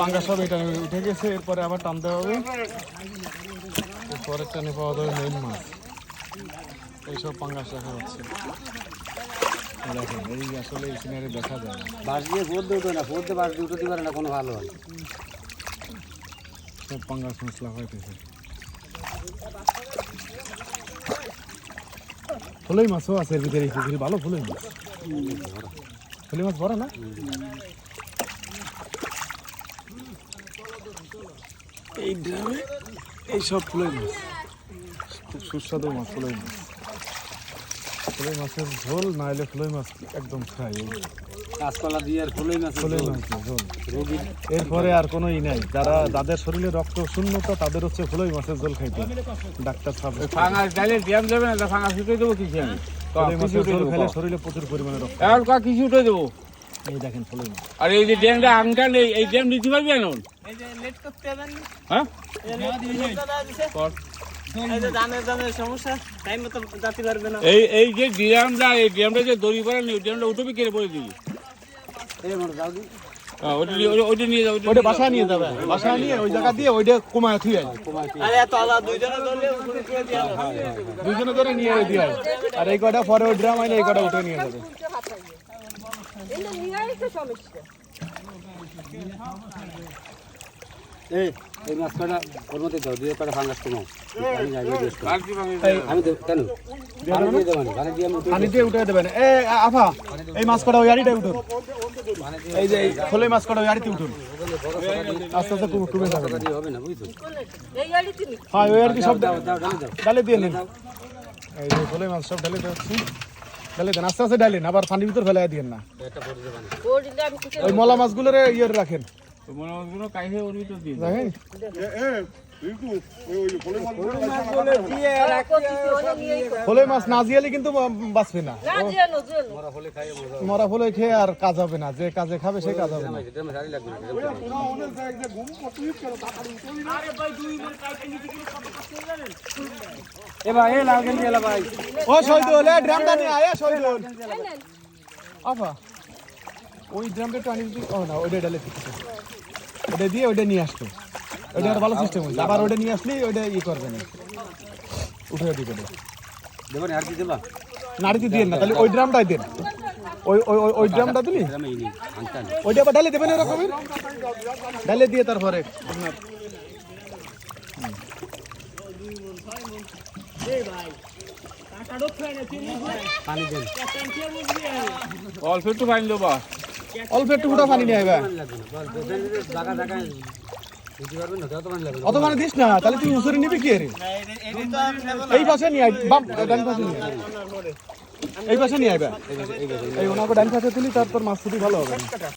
পাঙ্গা সব এটা উঠে গেছে এরপরে আবার টানতে হবে। এরপরে টানে পাওয়া যাবে মেইন মাছ। এইসব পাঙ্গাস দেখা যাচ্ছে এই দেখেন এই আসলে এই সিনারি দেখা যায় বাস দিয়ে ভোট দিয়ে উঠে না দিয়ে বাস দিয়ে উঠতে পারে না কোনো ভালো হয় সব পাঙ্গাস মশলা হইতেছে ফুলই মাছও আছে ভিতরে ভালো ফুলই মাছ। ফুলি মাছ বড় না? এই ড্রামে এই সব ফুলই মাছ। খুব সুস্বাদু মাছ ফুলই মাছ। ফুলই মাছের ঝোল না হলে ফুলই মাছ একদম কাঁচকলা দিয়ে আর ফুলই মাছ ফুলই মাছের ঝোল। এরপরে আর কোনো ই নাই। যারা যাদের শরীরে রক্ত শূন্যতা তাদের হচ্ছে ফুলই মাছের ঝোল খাইতে ডাক্তার সাহেব ফাঙাস ডালে ড্যাম যাবে না ফাঙাস উঠে দেবো কিছু আমি? ফুলই মাছের ঝোল খেলে শরীরে প্রচুর পরিমাণে রক্ত। কিছু উঠে দেবো। এই দেখেন ফুলই আর এই যে ড্যামটা আংটা নেই এই ড্যাম দিতে পারবি এখন? হ্যাঁ? এই এই যে ড্যামটা এই ড্যামটা যে দড়ি ড্যামটা উঠবি কেড়ে পড়ে দিবি। হ্যাঁ, ওটা নিয়ে- নিয়ে ওইটা নিয়ে নিয়ে যাবে বাসায় নিয়ে ওই জায়গা দিয়ে ওইটা কমায় থুই ধরে নিয়ে দিয়ে আর এই কটা পরে ওই ড্রাম আইলে এই কটা উঠে নিয়ে যাবে। নিয়ে আসতে সমস্যা এই এই মাছ কটা ওর মধ্যে দাও দিয়ে কটা ফাঙ্গাস কমাও আমি যাই দিয়ে দিই। আমি কেন পানি দিয়ে উঠে দেবেন এ আফা এই মাছ কটা ওই আড়িটাই উঠুন এই যে এই মাছ কটা ওই আড়িতে উঠুন আস্তে আস্তে কমে কমে যাবে হবে না বুঝছ এই হ্যাঁ ওই আড়িতে সব ডালে দিয়ে নিন এই যে ফলে মাছ সব ডালে দিচ্ছি ডালে দেন আস্তে আস্তে ডালেন আবার পানির ভিতর ফেলাই দিয়েন না। ওই মলা মাছগুলোর ইয়ে রাখেন। তো কাইহে ওর ভিতর দিয়ে দাও। রাখেন ফলে মাছ না জিয়ালে কিন্তু বাঁচবে না। মরা ফলে খেয়ে আর কাজ হবে না। যে কাজে খাবে সে কাজ হবে না হবে এটা দাঁড়িয়ে লাগবে না এ ভাই এ লাল গেঞ্জি এলা ভাই। ও শহীদুল এ ড্রামটা নিয়ে আয় শহীদুল। আফা ওই ড্রামটা দিবি ও না ওইটা ডালে ফিক্সে ওটা দিয়ে ওইটা নিয়ে আসতো। ওইটা একটা ভালো সিস্টেম হয়েছে। আবার ওইটা নিয়ে আসলি ওইটা ইয়ে করবে না। উঠে দিবে না। দেবো না আর কি দেবা? নাড়িতে দিয়ে না তাহলে ওই ড্রামটাই দেন। ওই ওই ওই- ওই ড্রামটা দিলি? ওইটা আবার ডালে দেবেন এরকমের ডালে দিয়ে তারপরে আপনার পানি দেন। অল্প একটু ফাইন দেবো। অল্প একটু ফুটা পানি নিয়ে আইবা। পানি লাগবে না বল জায়গা জায়গায় বুঝতে পারবেন না তত পানি লাগবে না অত মানে দিস না তাহলে তুই উসুরি নিবি কি রে? এই পাশে নিয়ে আই বাম ডান পাশে নিয়ে এই পাশে নিয়ে আইবা। এই ওনাকে ডান পাশে তুলি তারপর মাছ ফুটি ভালো হবে।